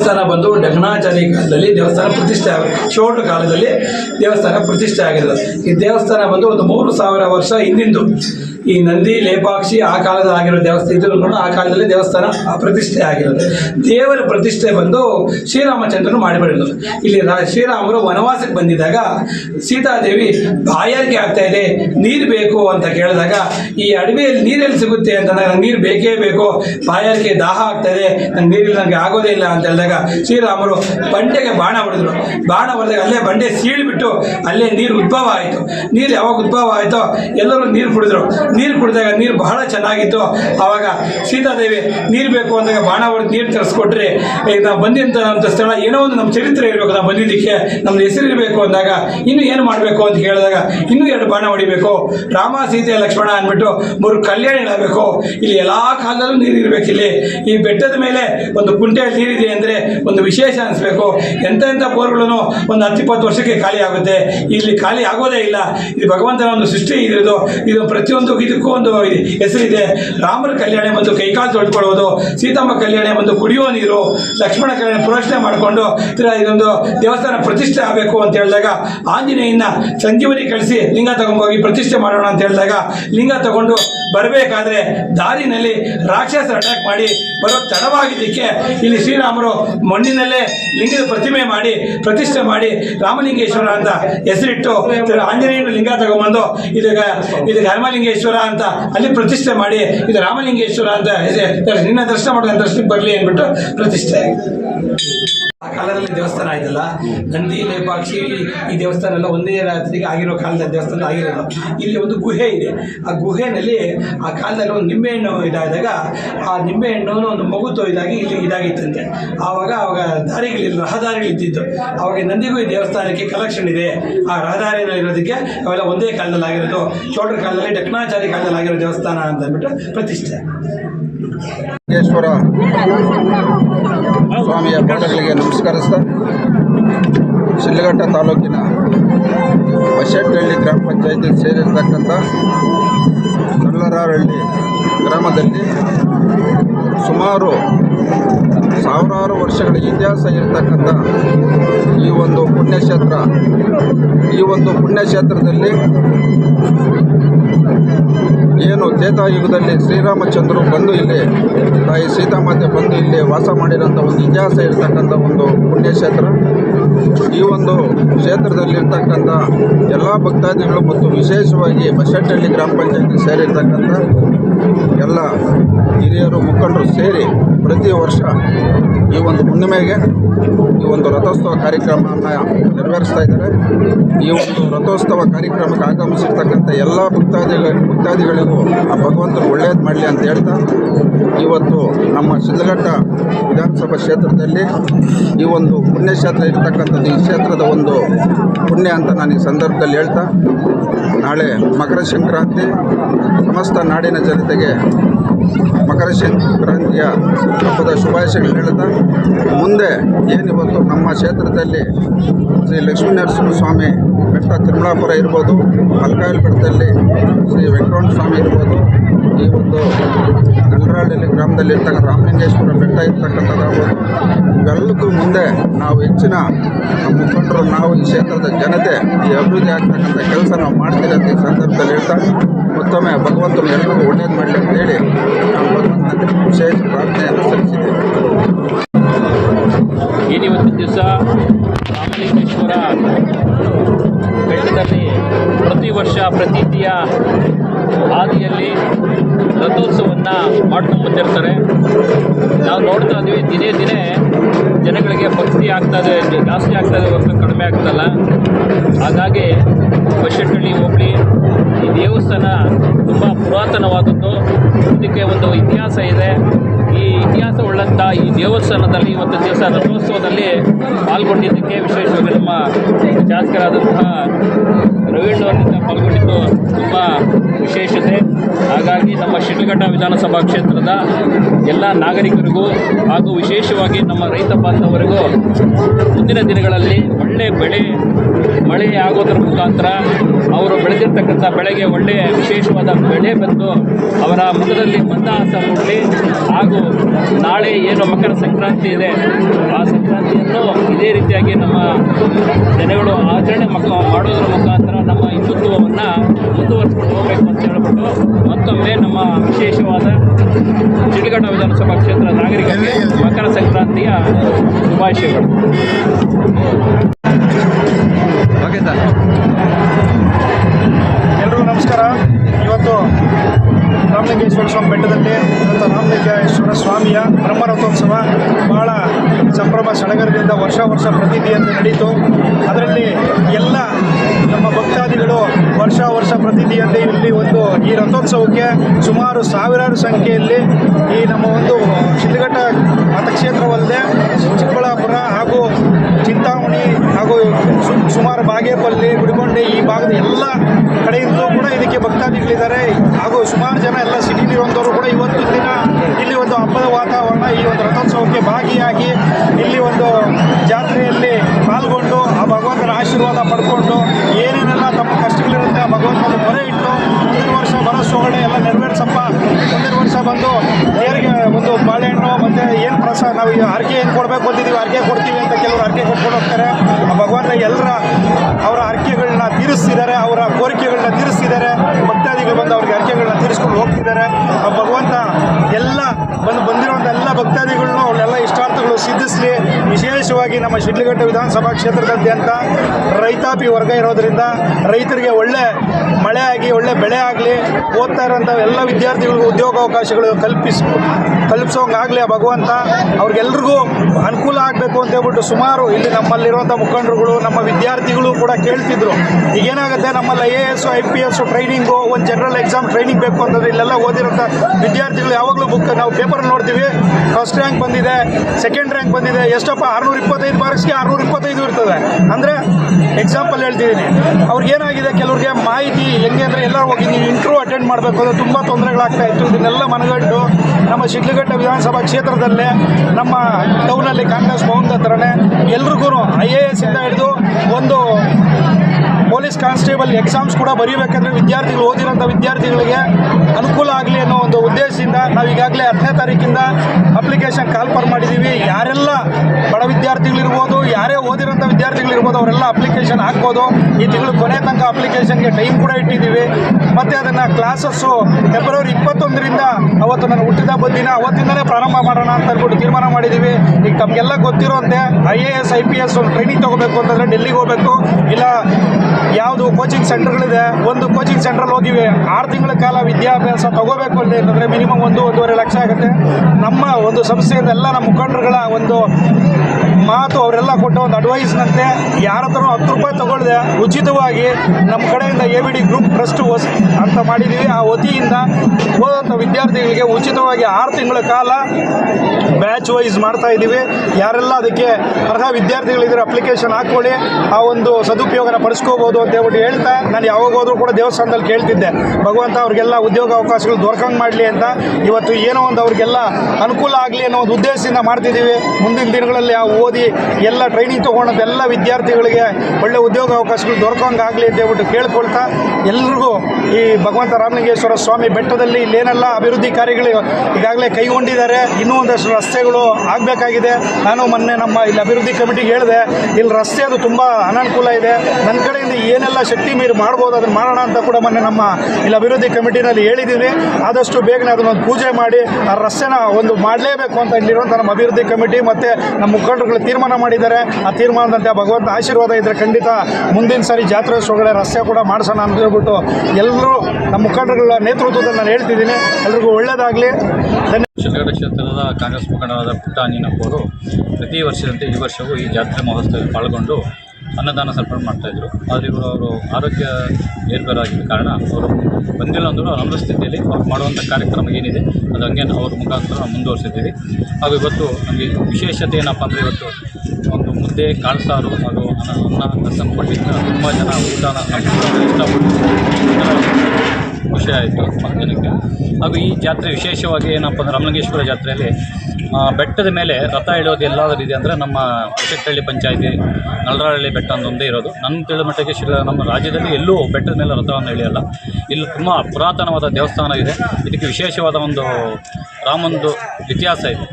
ದೇವಸ್ಥಾನ ಬಂದು ಡಗನಾಚಾರಿ ಕಾಲದಲ್ಲಿ ದೇವಸ್ಥಾನ ಪ್ರತಿಷ್ಠೆ ಚೋಟು ಕಾಲದಲ್ಲಿ ದೇವಸ್ಥಾನ ಪ್ರತಿಷ್ಠೆ ಆಗಿದೆ ಈ ದೇವಸ್ಥಾನ ಬಂದು ಒಂದು ಮೂರು ಸಾವಿರ ವರ್ಷ ಹಿಂದಿಂದು. ಈ ನಂದಿ, ಲೇಪಾಕ್ಷಿ ಆ ಕಾಲದ ಆಗಿರೋ ದೇವಸ್ಥಾನ ಇದ್ರೂ ಆ ಕಾಲದಲ್ಲಿ ದೇವಸ್ಥಾನ ಪ್ರತಿಷ್ಠೆ ಆಗಿರೋದು. ದೇವರ ಪ್ರತಿಷ್ಠೆ ಬಂದು ಶ್ರೀರಾಮಚಂದ್ರನು ಮಾಡಿಬಿಡೋದು. ಇಲ್ಲಿ ಶ್ರೀರಾಮರು ವನವಾಸಕ್ಕೆ ಬಂದಿದ್ದಾಗ ಸೀತಾದೇವಿ ಬಾಯಾರಿಕೆ ಆಗ್ತಾ ಇದೆ, ನೀರು ಬೇಕು ಅಂತ ಕೇಳಿದಾಗ, ಈ ಅಡವಿಯಲ್ಲಿ ನೀರೆಲ್ಲಿ ಸಿಗುತ್ತೆ ಅಂತ ನಂಗೆ ನೀರು ಬೇಕೇ ಬೇಕು, ಬಾಯಾರಿಕೆ ದಾಹ ಆಗ್ತಾ ಇದೆ, ನಂಗೆ ನೀರಿಲ್ಲ ನನಗೆ ಆಗೋದೇ ಇಲ್ಲ ಅಂತ ಹೇಳಿದಾಗ ಶ್ರೀರಾಮರು ಬಂಡೆಗೆ ಬಾಣ ಹೊಡೆದ್ರು. ಬಾಣ ಹೊಡೆದಾಗ ಅಲ್ಲೇ ಬಂಡೆ ಸೀಳಿಬಿಟ್ಟು ಅಲ್ಲೇ ನೀರು ಉದ್ಭವ ಆಯಿತು. ನೀರು ಯಾವಾಗ ಉದ್ಭವ ಆಯಿತೋ, ಎಲ್ಲರೂ ನೀರು ಕುಡಿದ್ರು. ನೀರು ಕುಡಿದಾಗ ನೀರು ಬಹಳ ಚೆನ್ನಾಗಿತ್ತು. ಆವಾಗ ಸೀತಾದೇವಿ ನೀರು ಬೇಕು ಅಂದಾಗ ಬಾಣ ಹೊಡೆದು ನೀರು ತರಿಸ್ಕೊಟ್ರೆ ಈಗ ನಾವು ನಮ್ಮ ಸ್ಥಳ ಏನೋ ಒಂದು ನಮ್ಮ ಚರಿತ್ರೆ ಇರಬೇಕು ನಾವು ಬಂದಿದ್ದಕ್ಕೆ ನಮ್ದು ಹೆಸರು ಇರಬೇಕು ಅಂದಾಗ ಇನ್ನೂ ಏನು ಮಾಡಬೇಕು ಅಂತ ಹೇಳಿದಾಗ ಇನ್ನೂ ಎರಡು ಬಾಣ ಹೊಡಿಬೇಕು ರಾಮ, ಸೀತೆ, ಲಕ್ಷ್ಮಣ ಅಂದ್ಬಿಟ್ಟು ಮೂರು ಕಲ್ಯಾಣ ಇಡಬೇಕು ಇಲ್ಲಿ ಎಲ್ಲ ಕಾಲದಲ್ಲೂ ನೀರು ಇರಬೇಕು ಇಲ್ಲಿ. ಈ ಬೆಟ್ಟದ ಮೇಲೆ ಒಂದು ಕುಂಟೆಯಲ್ಲಿ ನೀರಿದೆ ಅಂದರೆ ಒಂದು ವಿಶೇಷ ಅನಿಸ್ಬೇಕು. ಎಂಥ ಎಂಥ ಬೋರ್ಗಳನ್ನು ಒಂದು ಹತ್ತು ಇಪ್ಪತ್ತು ವರ್ಷಕ್ಕೆ ಖಾಲಿ ಆಗುತ್ತೆ. ಇಲ್ಲಿ ಖಾಲಿ ಆಗೋದೇ ಇಲ್ಲ. ಇದು ಭಗವಂತನ ಒಂದು ಸೃಷ್ಟಿ ಇರೋದು ಇದು ಪ್ರತಿಯೊಂದು ಇದಕ್ಕೂ ಒಂದು ಹೆಸರಿದೆ ರಾಮರ ಕಲ್ಯಾಣ ಬಂದು ಕೈಕಾಲು ತೊಳ್ಕೊಳ್ಳೋದು, ಸೀತಮ್ಮ ಕಲ್ಯಾಣ ಬಂದು ಕುಡಿಯುವ ನೀರು, ಲಕ್ಷ್ಮಣ ಕಲ್ಯಾಣ ಪುರೋಷಣೆ ಮಾಡಿಕೊಂಡು ಇದೊಂದು ದೇವಸ್ಥಾನ ಪ್ರತಿಷ್ಠೆ ಆಗಬೇಕು ಅಂತ ಹೇಳಿದಾಗ ಆಂಜನೇಯನ ಸಂಜೀವನಿ ಕಳಿಸಿ ಲಿಂಗ ತಗೊಂಡೋಗಿ ಪ್ರತಿಷ್ಠೆ ಮಾಡೋಣ ಅಂತ ಹೇಳಿದಾಗ ಲಿಂಗ ತಗೊಂಡು ಬರಬೇಕಾದ್ರೆ ದಾರಿನಲ್ಲಿ ರಾಕ್ಷಸರು ಅಟ್ಯಾಕ್ ಮಾಡಿ ಬರೋ ತಡವಾಗಿದ್ದಕ್ಕೆ ಇಲ್ಲಿ ಶ್ರೀರಾಮರು ಮಣ್ಣಿನಲ್ಲೇ ಲಿಂಗದ ಪ್ರತಿಮೆ ಮಾಡಿ ಪ್ರತಿಷ್ಠೆ ಮಾಡಿ ರಾಮಲಿಂಗೇಶ್ವರ ಅಂತ ಹೆಸರಿಟ್ಟು ಆಂಜನೇಯನ ಲಿಂಗ ತಗೊಂಬಂದು ಇದೀಗ ಇದು ಹನುಮಲಿಂಗೇಶ್ವರ ಅಂತ ಅಲ್ಲಿ ಪ್ರತಿಷ್ಠೆ ಮಾಡಿ ಇದು ರಾಮಲಿಂಗೇಶ್ವರ ಅಂತ ನಿನ್ನ ದರ್ಶನ ಮಾಡೋದು ದರ್ಶನಕ್ಕೆ ಬರಲಿ ಅಂದ್ಬಿಟ್ಟು ಪ್ರತಿಷ್ಠೆ. ಆಗಿದೆ ಆ ಕಾಲದಲ್ಲಿ ದೇವಸ್ಥಾನ ಆಯ್ತಲ್ಲ? ನಂದಿ ಲೇಪಾಕ್ಷಿ ಈ ದೇವಸ್ಥಾನ ಎಲ್ಲ ಒಂದೇ ರಾತ್ರಿಗೆ ಆಗಿರೋ ಕಾಲದ ದೇವಸ್ಥಾನ ಆಗಿರೋದು. ಇಲ್ಲಿ ಒಂದು ಗುಹೆ ಇದೆ. ಆ ಗುಹೆನಲ್ಲಿ ಆ ಕಾಲದಲ್ಲಿ ಒಂದು ನಿಂಬೆಹಣ್ಣು ಇದಾದಾಗ ಆ ನಿಂಬೆಹಣ್ಣು ಒಂದು ಮಗು ತೋಯ್ದಾಗಿ ಇಲ್ಲಿ ಇದಾಗಿತ್ತಂತೆ. ಆವಾಗ ಆವಾಗ ದಾರಿಗಳು ರಹದಾರಿಗಳಿದ್ದಿದ್ದು ಅವಾಗ ನಂದಿಗೂ ಈ ದೇವಸ್ಥಾನಕ್ಕೆ ಕಲೆಕ್ಷನ್ ಇದೆ. ಆ ರಹದಾರಿಯಲ್ಲಿ ಇರೋದಕ್ಕೆ ಅವೆಲ್ಲ ಒಂದೇ ಕಾಲದಲ್ಲಿ ಆಗಿರೋದು. ಚೋಟರ ಕಾಲದಲ್ಲಿ ಡಕ್ನಾಚಾರಿ ಕಾಲದಲ್ಲಿ ಆಗಿರೋ ದೇವಸ್ಥಾನ ಅಂತ ಅಂದ್ಬಿಟ್ಟು ಪ್ರತಿಷ್ಠೆ. ಸ್ವಾಮಿಯ ಪಾದಗಳಿಗೆ ನಮಸ್ಕರಿಸ್ತಾ ಶಿಲ್ಲಘಟ್ಟ ತಾಲೂಕಿನ ಬಶೆಟ್ಟಹಳ್ಳಿ ಗ್ರಾಮ ಪಂಚಾಯತಿಗೆ ಸೇರಿರ್ತಕ್ಕಂಥ ಕಲ್ಲರಹಳ್ಳಿ ಗ್ರಾಮದಲ್ಲಿ ಸುಮಾರು ಸಾವಿರಾರು ವರ್ಷಗಳ ಇತಿಹಾಸ ಇರತಕ್ಕಂಥ ಈ ಒಂದು ಪುಣ್ಯಕ್ಷೇತ್ರ, ಈ ಒಂದು ಪುಣ್ಯಕ್ಷೇತ್ರದಲ್ಲಿ ಏನು ತ್ರೇತಾಯುಗದಲ್ಲಿ ಶ್ರೀರಾಮಚಂದ್ರರು ಬಂದು ಇಲ್ಲಿ, ತಾಯಿ ಸೀತಾಮಾತೆ ಬಂದು ಇಲ್ಲಿ ವಾಸ ಮಾಡಿರೋಂಥ ಒಂದು ಇತಿಹಾಸ ಇರತಕ್ಕಂಥ ಒಂದು ಪುಣ್ಯಕ್ಷೇತ್ರ. ಈ ಒಂದು ಕ್ಷೇತ್ರದಲ್ಲಿರ್ತಕ್ಕಂಥ ಎಲ್ಲ ಭಕ್ತಾದಿಗಳು ಮತ್ತು ವಿಶೇಷವಾಗಿ ಬಸಟ್ಟಹಳ್ಳಿ ಗ್ರಾಮ ಪಂಚಾಯತಿ ಸೇರಿರ್ತಕ್ಕಂಥ ಎಲ್ಲ ಹಿರಿಯರು ಮುಖಂಡರು ಸೇರಿ ಪ್ರತಿ ವರ್ಷ ಈ ಒಂದು ಹುಣ್ಣಿಮೆಗೆ ಈ ಒಂದು ರಥೋತ್ಸವ ಕಾರ್ಯಕ್ರಮವನ್ನು ನೆರವೇರಿಸ್ತಾ ಇದ್ದಾರೆ. ಈ ಒಂದು ರಥೋತ್ಸವ ಕಾರ್ಯಕ್ರಮಕ್ಕೆ ಆಗಮಿಸಿರ್ತಕ್ಕಂಥ ಎಲ್ಲ ಭಕ್ತಾದಿಗಳ ಭಕ್ತಾದಿಗಳಿಗೂ ಆ ಭಗವಂತರು ಒಳ್ಳೆಯದು ಮಾಡಲಿ ಅಂತ ಹೇಳ್ತಾ ಇವತ್ತು ನಮ್ಮ ಶಿಡ್ಲಘಟ್ಟ ವಿಧಾನಸಭಾ ಕ್ಷೇತ್ರದಲ್ಲಿ ಈ ಒಂದು ಪುಣ್ಯಕ್ಷೇತ್ರ ಇರ್ತಕ್ಕಂಥದ್ದು ಈ ಕ್ಷೇತ್ರದ ಒಂದು ಪುಣ್ಯ ಅಂತ ನಾನು ಈ ಸಂದರ್ಭದಲ್ಲಿ ಹೇಳ್ತಾ, ನಾಳೆ ಮಕರ ಸಂಕ್ರಾಂತಿ, ಸಮಸ್ತ ನಾಡಿನ ಜನತೆಗೆ ಮಕರ ಸಂಕ್ರಾಂತಿಯ ಹಬ್ಬದ ಶುಭಾಶಯಗಳು ಹೇಳ್ತಾ, ಮುಂದೆ ಏನಿವತ್ತು ನಮ್ಮ ಕ್ಷೇತ್ರದಲ್ಲಿ ಶ್ರೀ ಲಕ್ಷ್ಮೀ ನರಸಿಂಹಸ್ವಾಮಿ ಬೆಟ್ಟ ತಿರುಮಲಾಪುರ ಇರ್ಬೋದು, ಮಲ್ಕಾಯಲ್ ಬೆಟ್ಟದಲ್ಲಿ ಶ್ರೀ ವೆಂಕಟರಮಣ ಸ್ವಾಮಿ ಇರ್ಬೋದು, ಈ ಒಂದು ನಲ್ಲರಾಳಲ್ಲಿ ಗ್ರಾಮದಲ್ಲಿ ಇರ್ತಕ್ಕಂಥ ರಾಮಲಿಂಗೇಶ್ವರ ಬೆಟ್ಟ ಇರ್ತಕ್ಕಂಥದ್ದಾಗ್ಬೋದು ಇವೆಲ್ಲದಕ್ಕೂ ಮುಂದೆ ನಾವು ಹೆಚ್ಚಿನ ಮುಖಂಡರು, ನಾವು ಈ ಕ್ಷೇತ್ರದ ಜನತೆ ಈ ಅಭಿವೃದ್ಧಿ ಆಗ್ತಕ್ಕಂಥ ಕೆಲಸ ನಾವು ಮಾಡ್ತೀವಿ ಅಂತ ಈ ಸಂದರ್ಭದಲ್ಲಿ ಹೇಳ್ತಾ, ಮತ್ತೊಮ್ಮೆ ಭಗವಂತನ ಎಲ್ಲರಿಗೂ ಒಳ್ಳೇದು ಮಾಡಲಿ ಅಂತ ಹೇಳಿ ನಾವು ಭಗವಂತನ ವಿಶೇಷ ವರ್ಷ ಪ್ರತೀತಿಯ ಹಾದಿಯಲ್ಲಿ ರಥೋತ್ಸವವನ್ನು ಮಾಡ್ಕೊಂಡು ಬಂದಿರ್ತಾರೆ ನಾವು ನೋಡ್ತಾ ಇದ್ದೀವಿ ದಿನೇ ದಿನೇ ಜನಗಳಿಗೆ ಭಕ್ತಿ ಆಗ್ತಾ ಇದೆ ಜಾಸ್ತಿ ಆಗ್ತಾ ಇದೆ ಹೊರತು ಕಡಿಮೆ ಆಗ್ತಲ್ಲ. ಹಾಗಾಗಿ ಬಶೆಟ್ಟಳ್ಳಿ ಹೋಬಳಿ ಈ ದೇವಸ್ಥಾನ ತುಂಬ ಪುರಾತನವಾದದ್ದು. ಇದಕ್ಕೆ ಒಂದು ಇತಿಹಾಸ ಇದೆ. ಈ ಇತಿಹಾಸ ಉಳ್ಳಂಥ ಈ ದೇವಸ್ಥಾನದಲ್ಲಿ ಇವತ್ತು ದಿವಸ ರಥೋತ್ಸವದಲ್ಲಿ ಪಾಲ್ಗೊಂಡಿದ್ದಕ್ಕೆ ವಿಶೇಷವಾಗಿ ನಮ್ಮ ಶಾಸಕರಾದಂತಹ ರವೀಣ್ ಅವರಿಂದ ಪಾಲ್ಗೊಂಡಿದ್ದು ತುಂಬ ವಿಶೇಷತೆ. ಹಾಗಾಗಿ ನಮ್ಮ ಶಿಡ್ಲಘಟ್ಟ ವಿಧಾನಸಭಾ ಕ್ಷೇತ್ರದ ಎಲ್ಲ ನಾಗರಿಕರಿಗೂ ಹಾಗೂ ವಿಶೇಷವಾಗಿ ನಮ್ಮ ರೈತ ಬಾಂಧವರಿಗೂ ಮುಂದಿನ ದಿನಗಳಲ್ಲಿ ಒಳ್ಳೆ ಬೆಳೆ, ಮಳೆ ಆಗೋದ್ರ ಮುಖಾಂತರ ಅವರು ಬೆಳೆದಿರ್ತಕ್ಕಂಥ ಬೆಳೆಗೆ ಒಳ್ಳೆಯ ವಿಶೇಷವಾದ ಬೆಳೆ ಬಂದು ಅವರ ಮುಖದಲ್ಲಿ ಮಂದಹಾಸ ಮೂಡಲಿ. ಹಾಗೂ ನಾಳೆ ಏನು ಮಕರ ಸಂಕ್ರಾಂತಿ ಇದೆ, ಆ ಸಂಕ್ರಾಂತಿಯನ್ನು ಇದೇ ರೀತಿಯಾಗಿ ನಮ್ಮ ಜನಗಳು ಆಚರಣೆ ಮಕ್ಕಳು ಮಾಡೋದ್ರ ಮುಖಾಂತರ ನಮ್ಮ ಹಿಂದುತ್ವವನ್ನು ಮುಂದುವರಿಸ್ಕೊಂಡು ಹೋಗಬೇಕು ಅಂತ ಹೇಳ್ಬಿಟ್ಟು ಮತ್ತೊಮ್ಮೆ ನಮ್ಮ ವಿಶೇಷವಾದ ಚಿಡಿಗಡ ವಿಧಾನಸಭಾ ಕ್ಷೇತ್ರ ನಾಗರಿಕರಿಗೆ ಮಕರ ಸಂಕ್ರಾಂತಿಯ ಶುಭಾಶಯಗಳು. Okay sir. ಎಲ್ರಿಗೂ ನಮಸ್ಕಾರ. ಇವತ್ತು ರಾಮಲಿಂಗೇಶ್ವರ ಸ್ವಾಮಿ ಬೆಟ್ಟದಲ್ಲಿ ಇವತ್ತು ರಾಮಲಿಂಗೇಶ್ವರ ಸ್ವಾಮಿಯ ಬ್ರಹ್ಮರಥೋತ್ಸವ ಬಹಳ ಸಂಭ್ರಮ, ಸಡಗರದಿಂದ ವರ್ಷ ವರ್ಷ ಪ್ರತಿನಿಧಿಯನ್ನು ನಡೀತು. ಅದರಲ್ಲಿ ಎಲ್ಲ ನಮ್ಮ ಭಕ್ತಾದಿಗಳು ವರ್ಷ ವರ್ಷ ಪ್ರತಿನಿಧಿಯಲ್ಲಿ ಇಲ್ಲಿ ಒಂದು ಈ ರಥೋತ್ಸವಕ್ಕೆ ಸುಮಾರು ಸಾವಿರಾರು ಸಂಖ್ಯೆಯಲ್ಲಿ ಈ ನಮ್ಮ ಒಂದು ಚಿತ್ರಘಟ್ಟ ಮತಕ್ಷೇತ್ರವಲ್ಲದೆ ಚಿಕ್ಕಬಳ್ಳಾಪುರ ಹಾಗೂ ಚಿಂತಾಮಣಿ ಹಾಗೂ ಸುಮಾರು ಬಾಗೇಪಲ್ಲಿ ಗುಡಿಗೊಂಡೆ ಈ ಭಾಗದ ಎಲ್ಲ ಕಡೆಯಿಂದಲೂ ಕೂಡ ಇದಕ್ಕೆ ಭಕ್ತಾದಿಗಳಿದ್ದಾರೆ. ಹಾಗೂ ಸುಮಾರು ಜನ ಎಲ್ಲ ಸಿಟಿಲಿರುವಂಥವರು ಕೂಡ ಇವತ್ತು ದಿನ ಇಲ್ಲಿ ಒಂದು ಹಬ್ಬದ ವಾತಾವರಣ, ಈ ಒಂದು ರಥೋತ್ಸವಕ್ಕೆ ಭಾಗಿಯಾಗಿ ಇಲ್ಲಿ ಒಂದು ವರ್ಷ ಎಲ್ಲ ನೆರವೇರಿಸಪ್ಪ. ಮುಂದಿನ ವರ್ಷ ಬಂದು ದೇವರಿಗೆ ಒಂದು ಬಾಳೆಹಣ್ಣು ಮತ್ತು ಏನು ಪ್ರಸಾದ ನಾವು ಹರಕೆ ಏನು ಕೊಡಬೇಕು ಅಂತಿದ್ದೀವಿ ಹರಕೆ ಕೊಡ್ತೀವಿ ಅಂತ ಕೆಲವರು ಹರಕೆ ಕೊಟ್ಕೊಂಡು ಹೋಗ್ತಾರೆ. ಭಗವಂತ ಎಲ್ಲರ ಅವರ ಹರಕೆಗಳನ್ನ ತೀರಿಸ್ತಿದ್ದಾರೆ ಅವರ ಕೋರಿಕೆಗಳನ್ನ ತೀರಿಸ್ತಿದ್ದಾರೆ ಭಕ್ತಾದಿಗಳು ಬಂದು ಅವ್ರಿಗೆ ಹರಕೆಗಳನ್ನ ತೀರಿಸ್ಕೊಂಡು ಹೋಗ್ತಿದ್ದಾರೆ ಆ ಭಗವಂತ ಎಲ್ಲ ಬಂದು ಬಂದಿರುವಂಥ ಎಲ್ಲ ಭಕ್ತಾದಿಗಳನ್ನೂ ಅವನ್ನೆಲ್ಲ ಇಷ್ಟಾರ್ಥಗಳು ಸಿದ್ಧಿಸಲಿ ವಿಶೇಷವಾಗಿ ನಮ್ಮ ಶಿಡ್ಲಘಟ್ಟ ವಿಧಾನಸಭಾ ಕ್ಷೇತ್ರದಾದ್ಯಂತ ರೈತಾಪಿ ವರ್ಗ ಇರೋದ್ರಿಂದ ರೈತರಿಗೆ ಒಳ್ಳೆ ಮಳೆ ಆಗಿ, ಒಳ್ಳೆ ಬೆಳೆ ಆಗಲಿ, ಓದ್ತಾ ಇರೋಂಥ ಎಲ್ಲ ವಿದ್ಯಾರ್ಥಿಗಳಿಗೂ ಉದ್ಯೋಗಾವಕಾಶಗಳು ಕಲ್ಪಿಸ್, ಕಲ್ಪಿಸೋಂಗಾಗಲಿ ಭಗವಂತ. ಅವ್ರಿಗೆಲ್ರಿಗೂ ಅನುಕೂಲ ಆಗಬೇಕು ಅಂತ ಹೇಳ್ಬಿಟ್ಟು ಸುಮಾರು ಇಲ್ಲಿ ನಮ್ಮಲ್ಲಿರುವಂಥ ಮುಖಂಡರುಗಳು, ನಮ್ಮ ವಿದ್ಯಾರ್ಥಿಗಳು ಕೂಡ ಕೇಳ್ತಿದ್ರು. ಈಗೇನಾಗುತ್ತೆ ನಮ್ಮಲ್ಲಿ I A S I P S training ಒಂದು ಜನರಲ್ ಎಕ್ಸಾಮ್ ಟ್ರೈನಿಂಗ್ ಬೇಕು ಅಂತಂದ್ರೆ ಇಲ್ಲೆಲ್ಲ ಓದಿರೋಂಥ ವಿದ್ಯಾರ್ಥಿಗಳು ಯಾವಾಗಲೂ ಬುಕ್ ನಾವು ಪೇಪರ್ ನೋಡ್ತೀವಿ. ಫಸ್ಟ್ ರ್ಯಾಂಕ್ ಬಂದಿದೆ ಸೆಕೆಂಡ್ ರ್ಯಾಂಕ್ ಬಂದಿದೆ, ಎಷ್ಟಪ್ಪ, ಆರುನೂರ ಇಪ್ಪತ್ತೈದು ಮಾರ್ಕ್ಸ್ಗೆ ಆರುನೂರ ಇಪ್ಪತ್ತೈದು ಇರ್ತದೆ. ಅಂದರೆ ಎಕ್ಸಾಂಪಲ್ ಹೇಳ್ತಿದ್ದೀನಿ ಅವ್ರಿಗೆ ಏನಾಗಿದೆ? ಕೆಲವ್ರಿಗೆ ಮಾಹಿತಿ ಹೆಂಗೆ ಅಂದರೆ ಎಲ್ಲ ಹೋಗಿ ನೀವು ಇಂಟ್ರ್ಯೂ ಅಟೆಂಡ್ ಮಾಡಬೇಕು ಅಂದರೆ ತುಂಬ ತೊಂದರೆಗಳಾಗ್ತಾ ಇತ್ತು. ಇದನ್ನೆಲ್ಲ ಮನಗಂಡು ನಮ್ಮ ಶಿಡ್ಲಘಟ್ಟ ವಿಧಾನಸಭಾ ಕ್ಷೇತ್ರದಲ್ಲೇ ನಮ್ಮ ಟೌನಲ್ಲಿ ಕಾಂಗ್ರೆಸ್ ಭವನದ ಹತ್ರನೇ ಎಲ್ರಿಗೂ ಐ ಎ ಎಸ್ ಇಂದ ಹಿಡಿದು ಒಂದು ಪೊಲೀಸ್ ಕಾನ್ಸ್ಟೇಬಲ್ ಎಕ್ಸಾಮ್ಸ್ ಕೂಡ ಬರೀಬೇಕಂದ್ರೆ ವಿದ್ಯಾರ್ಥಿಗಳು ಓದಿರೋಂಥ ವಿದ್ಯಾರ್ಥಿಗಳಿಗೆ ಅನುಕೂಲ ಆಗಲಿ ಅನ್ನೋ ಒಂದು ಉದ್ದೇಶದಿಂದ ನಾವು ಈಗಾಗಲೇ ಹತ್ತನೇ ತಾರೀಕಿಂದ ಅಪ್ಲಿಕೇಶನ್ ಕಾಲ್ಫರ್ ಮಾಡಿದ್ದೀವಿ. ಯಾರೆಲ್ಲ ಬಡ ವಿದ್ಯಾರ್ಥಿಗಳಿರ್ಬೋದು, ಯಾರೇ ಓದಿರೋಂಥ ವಿದ್ಯಾರ್ಥಿಗಳಿರ್ಬೋದು, ಅವರೆಲ್ಲ ಅಪ್ಲಿಕೇಶನ್ ಹಾಕ್ಬೋದು. ಈ ತಿಂಗಳು ಕೊನೆ ತನಕ ಅಪ್ಲಿಕೇಶನ್ಗೆ ಟೈಮ್ ಕೂಡ ಇಟ್ಟಿದ್ದೀವಿ. ಮತ್ತು ಅದನ್ನು ಕ್ಲಾಸಸ್ಸು ಫೆಬ್ರವರಿ ಇಪ್ಪತ್ತೊಂದರಿಂದ ಅವತ್ತು ನಾನು ಹುಟ್ಟಿದ ಬಂದಿನ ದಿನ ಅವತ್ತಿಂದಲೇ ಪ್ರಾರಂಭ ಮಾಡೋಣ ಅಂತ ಅಂದ್ಬಿಟ್ಟು ತೀರ್ಮಾನ ಮಾಡಿದ್ದೀವಿ. ಈಗ ತಮಗೆಲ್ಲ ಗೊತ್ತಿರೋಂತೆ I A S I P S ಒಂದು ಟ್ರೈನಿಂಗ್ ತೊಗೋಬೇಕು ಅಂತಂದರೆ ಡೆಲ್ಲಿಗೆ ಹೋಗಬೇಕು. ಇಲ್ಲ ಯಾವುದು ಕೋಚಿಂಗ್ ಸೆಂಟರ್ಗಳಿದೆ ಒಂದು ಕೋಚಿಂಗ್ ಸೆಂಟ್ರಲ್ಲಿ ಹೋಗಿವೆ. ಆರು ತಿಂಗಳ ಕಾಲ ವಿದ್ಯಾಭ್ಯಾಸ ತಗೋಬೇಕು ಅಂತ ಅಂತಂದರೆ ಮಿನಿಮಮ್ ಒಂದು, ಒಂದೂವರೆ ಲಕ್ಷ ಆಗುತ್ತೆ. ನಮ್ಮ ಒಂದು ಸಂಸ್ಥೆಯಿಂದ ಎಲ್ಲ ನಮ್ಮ ಮುಖಂಡರುಗಳ ಒಂದು ಮಾತು ಅವರೆಲ್ಲ ಕೊಟ್ಟ ಒಂದು ಅಡ್ವೈಸ್ನಂತೆ ಯಾರ ಹತ್ರ ಹತ್ತು ರೂಪಾಯಿ ತಗೊಳ್ದೆ, ಉಚಿತವಾಗಿ ನಮ್ಮ ಕಡೆಯಿಂದ A B D group trust ವಸ್ ಅಂತ ಮಾಡಿದ್ದೀವಿ ಆ ವತಿಯಿಂದ ಓದಂಥ ವಿದ್ಯಾರ್ಥಿಗಳಿಗೆ ಉಚಿತವಾಗಿ ಆರು ತಿಂಗಳ ಕಾಲ ಬ್ಯಾಚ್ ವೈಸ್ ಮಾಡ್ತಾ ಇದ್ದೀವಿ. ಯಾರೆಲ್ಲ ಅದಕ್ಕೆ ಅರ್ಹ ವಿದ್ಯಾರ್ಥಿಗಳಿದ್ರೆ ಅಪ್ಲಿಕೇಶನ್ ಹಾಕ್ಕೊಳ್ಳಿ. ಆ ಒಂದು ಸದುಪಯೋಗನ ಪಡಿಸ್ಕೋಬೋದು ಅಂತ ಹೇಳ್ಬಿಟ್ಟು ಹೇಳ್ತಾ ನಾನು ಯಾವಾಗ ಹೋದ್ರೂ ಕೂಡ ದೇವಸ್ಥಾನದಲ್ಲಿ ಕೇಳ್ತಿದ್ದೆ. ಭಗವಂತ ಅವ್ರಿಗೆಲ್ಲ ಉದ್ಯೋಗ ಅವಕಾಶಗಳು ದೊರಕಂಗೆ ಮಾಡಲಿ ಅಂತ ಇವತ್ತು ಏನೋ ಒಂದು ಅವ್ರಿಗೆಲ್ಲ ಅನುಕೂಲ ಆಗಲಿ ಅನ್ನೋ ಒಂದು ಉದ್ದೇಶದಿಂದ ಮಾಡ್ತಿದ್ದೀವಿ. ಮುಂದಿನ ದಿನಗಳಲ್ಲಿ ಆ ಓದಿ ಎಲ್ಲ ಟ್ರೈನಿಂಗ್ ತೊಗೊಂಡಂಥ ಎಲ್ಲ ವಿದ್ಯಾರ್ಥಿಗಳಿಗೆ ಒಳ್ಳೆ ಉದ್ಯೋಗ ಅವಕಾಶಗಳು ದೊರಕಂಗೆ ಆಗಲಿ ಅಂತ ಹೇಳ್ಬಿಟ್ಟು ಕೇಳ್ಕೊಳ್ತಾ ಎಲ್ರಿಗೂ ಈ ಭಗವಂತ ರಾಮಲಿಂಗೇಶ್ವರ ಸ್ವಾಮಿ ಬೆಟ್ಟದಲ್ಲಿ ಇಲ್ಲೇನೆಲ್ಲ ಅಭಿವೃದ್ಧಿ ಕಾರ್ಯಗಳು ಈಗಾಗಲೇ ಕೈಗೊಂಡಿದ್ದಾರೆ. ಇನ್ನೂ ಒಂದಷ್ಟು ರಸ್ತೆಗಳು ಆಗಬೇಕಾಗಿದೆ. ನಾನು ಮೊನ್ನೆ ನಮ್ಮ ಇಲ್ಲಿ ಅಭಿವೃದ್ಧಿ ಕಮಿಟಿಗೆ ಹೇಳಿದೆ, ಇಲ್ಲಿ ರಸ್ತೆ ಅದು ತುಂಬ ಅನಾನುಕೂಲ ಇದೆ. ನನ್ನ ಕಡೆಯಿಂದ ಏನೆಲ್ಲ ಶಕ್ತಿ ಮೀರಿ ಮಾಡ್ಬೋದು ಅದನ್ನು ಮಾಡೋಣ ಅಂತ ಕೂಡ ಮೊನ್ನೆ ನಮ್ಮ ಇಲ್ಲಿ ಅಭಿವೃದ್ಧಿ ಕಮಿಟಿನಲ್ಲಿ ಹೇಳಿದ್ದೀವಿ. ಆದಷ್ಟು ಬೇಗನೆ ಅದನ್ನೊಂದು ಪೂಜೆ ಮಾಡಿ, ಆ ರಸ್ತೆನ ಒಂದು ಮಾಡಲೇಬೇಕು ಅಂತ ಇಲ್ಲಿರುವಂಥ ನಮ್ಮ ಅಭಿವೃದ್ಧಿ ಕಮಿಟಿ ಮತ್ತು ನಮ್ಮ ಮುಖಂಡರುಗಳು ತೀರ್ಮಾನ ಮಾಡಿದ್ದಾರೆ. ಆ ತೀರ್ಮಾನದಂತೆ ಭಗವಂತ ಆಶೀರ್ವಾದ ಇದ್ದರೆ ಖಂಡಿತ ಮುಂದಿನ ಸಾರಿ ಜಾತ್ರೆ ಸೊಗಡೆ ರಸ್ತೆ ಕೂಡ ಮಾಡಿಸೋಣ ಅಂತ ಹೇಳ್ಬಿಟ್ಟು ಎಲ್ಲರೂ ನಮ್ಮ ಮುಖಂಡರುಗಳ ನೇತೃತ್ವದಲ್ಲಿ ನಾನು ಹೇಳ್ತಿದ್ದೀನಿ. ಎಲ್ರಿಗೂ ಒಳ್ಳೆಯದಾಗಲಿ ಧನ್ಯ ಕ್ಷೇತ್ರದ ಕಾಂಗ್ರೆಸ್ ಮುಖಂಡರಾದ ಪುಟ್ಟ ಅಂಜಿನಪ್ಪವರು ಪ್ರತಿ ವರ್ಷದಂತೆ ಈ ವರ್ಷವೂ ಈ ಜಾತ್ರೆ ಮಹೋತ್ಸವದಲ್ಲಿ ಪಾಲ್ಗೊಂಡು ಅನ್ನದಾನ ಸಮರ್ಪಣೆ ಮಾಡ್ತಾಯಿದ್ರು ಆದರೆ ಇವರು ಅವರು ಆರೋಗ್ಯ ಏರ್ಪೇರಾಗಿದ್ದ ಕಾರಣ ಅವರು ಬಂದಿಲ್ಲ ಅಂದರೂ. ನಮ್ಮ ಸ್ಥಿತಿಯಲ್ಲಿ ಅವ್ರು ಮಾಡುವಂಥ ಕಾರ್ಯಕ್ರಮ ಏನಿದೆ, ಅದು ಹಂಗೆ ಅವ್ರ ಮುಖಾಂತರ ನಾವು ಮುಂದುವರಿಸಿದ್ದೀವಿ. ಹಾಗೂ ಇವತ್ತು ನಮಗೆ ವಿಶೇಷತೆ ಏನಪ್ಪ ಅಂದರೆ ಇವತ್ತು ಒಂದು ಮುದ್ದೆ ಕಾಳು ಸಾರು ಹಾಗೂ ಅನ್ನ ಅನ್ನ ತುಂಬ ಜನ ಊಟನ ಇಷ್ಟಪಟ್ಟು ಖುಷಿ ಆಯಿತು. ಜನಕ್ಕೆ. ಹಾಗೂ ಈ ಜಾತ್ರೆ ವಿಶೇಷವಾಗಿ ಏನಪ್ಪ ಅಂದ್ರೆ ರಾಮಲಿಂಗೇಶ್ವರ ಜಾತ್ರೆಯಲ್ಲಿ ಬೆಟ್ಟದ ಮೇಲೆ ರಥ ಇಡೋದು ಎಲ್ಲಾದರೂ ಇದೆ ಅಂದರೆ ನಮ್ಮ ಕುಶಟ್ಟಹಳ್ಳಿ ಪಂಚಾಯಿತಿ ನಳರಹಳ್ಳಿ ಬೆಟ್ಟ ಒಂದೇ ಇರೋದು. ನನ್ನ ತಿಳಿದ ಮಟ್ಟಿಗೆ ಶ್ರೀ, ನಮ್ಮ ರಾಜ್ಯದಲ್ಲಿ ಎಲ್ಲೂ ಬೆಟ್ಟದ ಮೇಲೆ ರಥವನ್ನು ಇಳಿಯಲ್ಲ. ಇಲ್ಲಿ ತುಂಬ ಪುರಾತನವಾದ ದೇವಸ್ಥಾನ ಇದೆ. ಇದಕ್ಕೆ ವಿಶೇಷವಾದ ಒಂದು ರಾಮಂದು ಇತಿಹಾಸ ಇದೆ.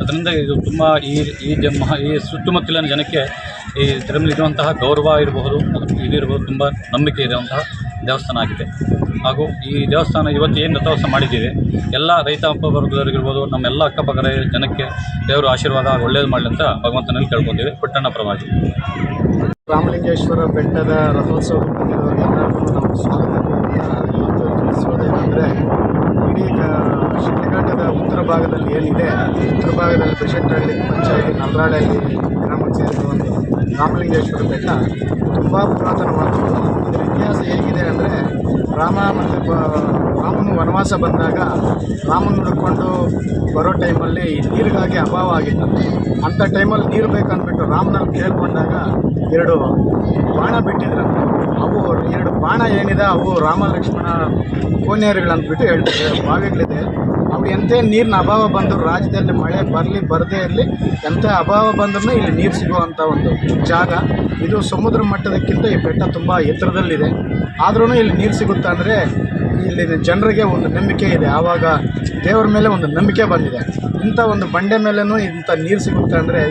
ಅದರಿಂದ ಇದು ತುಂಬ ಈ ಈ ಜಮ್ಮ ಈ ಸುತ್ತಮುತ್ತಲಿನ ಜನಕ್ಕೆ ಈ ಇದರಲ್ಲಿ ಇರುವಂತಹ ಗೌರವ ಇರಬಹುದು, ಅದು ಇದಿರ್ಬೋದು ತುಂಬ ನಂಬಿಕೆ ಇರುವಂತಹ ದೇವಸ್ಥಾನ ಆಗಿದೆ ಹಾಗೂ ಈ ದೇವಸ್ಥಾನ ಇವತ್ತು ಏನು ರಥೋತ್ಸವ ಮಾಡಿದ್ದೀವಿ ಎಲ್ಲ ರೈತ ವರ್ಗದವರಿಗಿರ್ಬೋದು, ನಮ್ಮೆಲ್ಲ ಅಕ್ಕಪಕ್ಕದ ಜನಕ್ಕೆ ದೇವರು ಆಶೀರ್ವಾದ ಒಳ್ಳೇದು ಮಾಡಲಿ ಅಂತ ಭಗವಂತನಲ್ಲಿ ಕೇಳ್ಕೊತೀವಿ. ಪುಟ್ಟಣ್ಣ ಪ್ರವಾಸಿ ರಾಮಲಿಂಗೇಶ್ವರ ಬೆಟ್ಟದ ರಥೋತ್ಸವ ಸ್ವಾಗತ ಇಡೀ ಉತ್ತರ ಭಾಗದಲ್ಲಿ ಏನಿದೆ, ಉತ್ತರ ಭಾಗದಲ್ಲಿ ಬಶೆಟ್ಟಹಳ್ಳಿ ಪಂಚಾಯತಿ ನಲ್ರಾಳಲ್ಲಿ ಗ್ರಾಮಕ್ಕೆ ಸೇರಿದ ಒಂದು ರಾಮಲಿಂಗೇಶ್ವರ ಬೆಟ್ಟ ತುಂಬ ಪುರಾತನವಾದದ್ದು ಇದರ ಇತಿಹಾಸ ಹೇಗಿದೆ ಅಂದರೆ ರಾಮ ಮತ್ತು ರಾಮನು ವನವಾಸ ಬಂದಾಗ ರಾಮನ ಹುಡ್ಕೊಂಡು ಬರೋ ಟೈಮಲ್ಲಿ ನೀರಿಗಾಗಿ ಅಭಾವ ಆಗಿತ್ತು. ಅಂಥ ಟೈಮಲ್ಲಿ ನೀರು ಬೇಕಂದ್ಬಿಟ್ಟು ರಾಮನಲ್ಲಿ ಕೇಳ್ಕೊಂಡಾಗ ಎರಡು ಬಾಣ ಬಿಟ್ಟಿದ್ರು. ಅವು ಎರಡು ಬಾಣ ಏನಿದೆ ಅವು ರಾಮ ಲಕ್ಷ್ಮಣ ಕೋನೇರುಗಳಂದ್ಬಿಟ್ಟು ಹೇಳ್ತಾರೆ ಬಾವಿಗಳಿದೆ ಅವು ಎಂಥ ನೀರಿನ ಅಭಾವ ಬಂದರೂ ರಾಜ್ಯದಲ್ಲಿ ಮಳೆ ಬರಲಿ, ಬರದೇ ಇರಲಿ ಎಂಥ ಅಭಾವ ಬಂದ್ರೂ ಇಲ್ಲಿ ನೀರು ಸಿಗುವಂಥ ಒಂದು ಜಾಗ. ಇದು ಸಮುದ್ರ ಮಟ್ಟದಕ್ಕಿಂತ ಈ ಬೆಟ್ಟ ತುಂಬ ಎತ್ತರದಲ್ಲಿದೆ. ಆದ್ರೂ ಇಲ್ಲಿ ನೀರು ಸಿಗುತ್ತಾ ಅಂದರೆ ಇಲ್ಲಿನ ಜನರಿಗೆ ಒಂದು ನಂಬಿಕೆ ಇದೆ. ಆವಾಗ ದೇವರ ಮೇಲೆ ಒಂದು ನಂಬಿಕೆ ಬಂದಿದೆ. ಇಂಥ ಒಂದು ಬಂಡೆ ಮೇಲೂ ಇಂಥ ನೀರು ಸಿಗುತ್ತೆ ಅಂದರೆ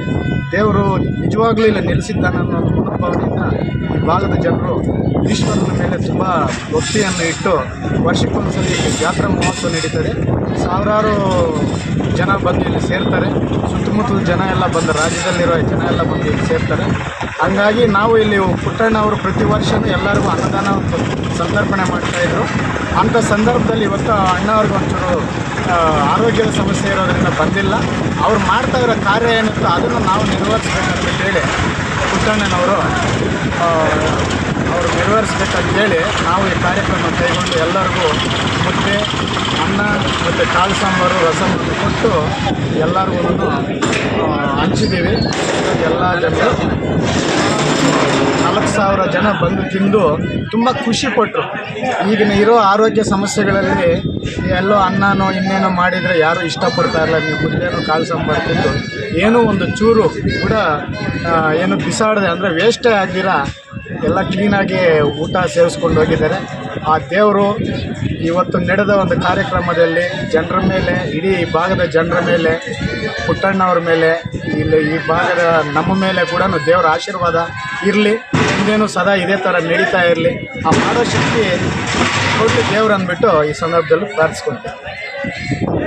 ದೇವರು ನಿಜವಾಗ್ಲೂ ಇಲ್ಲಿ ನೆಲೆಸಿದ್ದಾನೆ ಅನ್ನೋ ಒಂದು ಮನೋಭಾವನೆಯಿಂದ ಈ ಭಾಗದ ಜನರು ಈಶ್ವರನ ಮೇಲೆ ತುಂಬ ಭಕ್ತಿಯನ್ನು ಇಟ್ಟು ವರ್ಷಕ್ಕೊಂದ್ಸಲಿ ಜಾತ್ರಾ ಮಹೋತ್ಸವ ನಡೀತದೆ. ಸಾವಿರಾರು ಜನ ಬಂದು ಇಲ್ಲಿ ಸೇರ್ತಾರೆ. ಸುತ್ತಮುತ್ತಲ ಜನ ಎಲ್ಲ ಬಂದು ರಾಜ್ಯದಲ್ಲಿರೋ ಜನ ಎಲ್ಲ ಬಂದು ಇಲ್ಲಿ ಸೇರ್ತಾರೆ. ಹಂಗಾಗಿ ನಾವು ಇಲ್ಲಿ ಪುಟ್ಟಣ್ಣ ಅವರು ಪ್ರತಿ ವರ್ಷವೂ ಎಲ್ಲರಿಗೂ ಅನ್ನದಾನ ಸಂತರ್ಪಣೆ ಮಾಡ್ತಾಯಿದ್ರು ಅಂಥ ಸಂದರ್ಭದಲ್ಲಿ ಇವತ್ತು ಅಣ್ಣವ್ರಿಗೆ ಒಂಚೂರು ಆರೋಗ್ಯದ ಸಮಸ್ಯೆ ಇರೋದರಿಂದ ಬಂದಿಲ್ಲ. ಅವ್ರು ಮಾಡ್ತಾ ಇರೋ ಕಾರ್ಯ ಏನಿತ್ತು ಅದನ್ನು ನಾವು ನಿರ್ವಹಿಸ್ಬೇಕಂತ ಹೇಳಿ ಪುಟ್ಟಣ್ಣನವರು ಆ, ನೆರವೇರಿಸ್ಬೇಕಂತ ಹೇಳಿ ನಾವು ಈ ಕಾರ್ಯಕ್ರಮ ಕೈಗೊಂಡು ಎಲ್ಲರಿಗೂ ಮುದ್ದೆ ಅನ್ನ ಮತ್ತು ಕಾಳು ಸಾಂಬಾರು ರಸಂ ಕೊಟ್ಟು ಎಲ್ಲರಿಗೂ ಹಂಚಿದ್ದೀವಿ. ಎಲ್ಲ ಜನರು ನಾಲ್ಕು ಸಾವಿರ ಜನ ಬಂದು ತಿಂದು ತುಂಬ ಖುಷಿ ಪಟ್ಟರು ಈಗಿನ ಇರೋ ಆರೋಗ್ಯ ಸಮಸ್ಯೆಗಳಲ್ಲಿ ಎಲ್ಲೋ ಅನ್ನನೋ ಇನ್ನೇನೋ ಮಾಡಿದರೆ ಯಾರೂ ಇಷ್ಟಪಡ್ತಾ ಇಲ್ಲ ನೀವು ಮುದ್ದೆನೋ ಕಾಳು ಸಾಂಬಾರು ತಿಂದು ಏನೂ ಒಂದು ಚೂರು ಕೂಡ ಏನು ಬಿಸಾಡದೆ ಅಂದರೆ ವೇಸ್ಟೇ ಆಗ್ದಿರ ಎಲ್ಲ ಕ್ಲೀನಾಗಿ ಊಟ ಸೇವಿಸ್ಕೊಂಡು ಹೋಗಿದ್ದಾರೆ. ಆ ದೇವರು ಇವತ್ತು ನಡೆದ ಒಂದು ಕಾರ್ಯಕ್ರಮದಲ್ಲಿ ಜನರ ಮೇಲೆ, ಇಡೀ ಭಾಗದ ಜನರ ಮೇಲೆ, ಪುಟ್ಟಣ್ಣವ್ರ ಮೇಲೆ, ಇಲ್ಲಿ ಈ ಭಾಗದ ನಮ್ಮ ಮೇಲೆ ಕೂಡ ದೇವರ ಆಶೀರ್ವಾದ ಇರಲಿ. ಹಿಂದೇನು ಸದಾ ಇದೇ ಥರ ನಡೀತಾ ಇರಲಿ. ಆ ಮಾಡೋ ಶಕ್ತಿ ಕೊಟ್ಟು ದೇವ್ರು ಅಂದ್ಬಿಟ್ಟು ಈ ಸಂದರ್ಭದಲ್ಲಿ ಪ್ರಾರ್ಥಿಸ್ಕೊಳ್ತೇವೆ.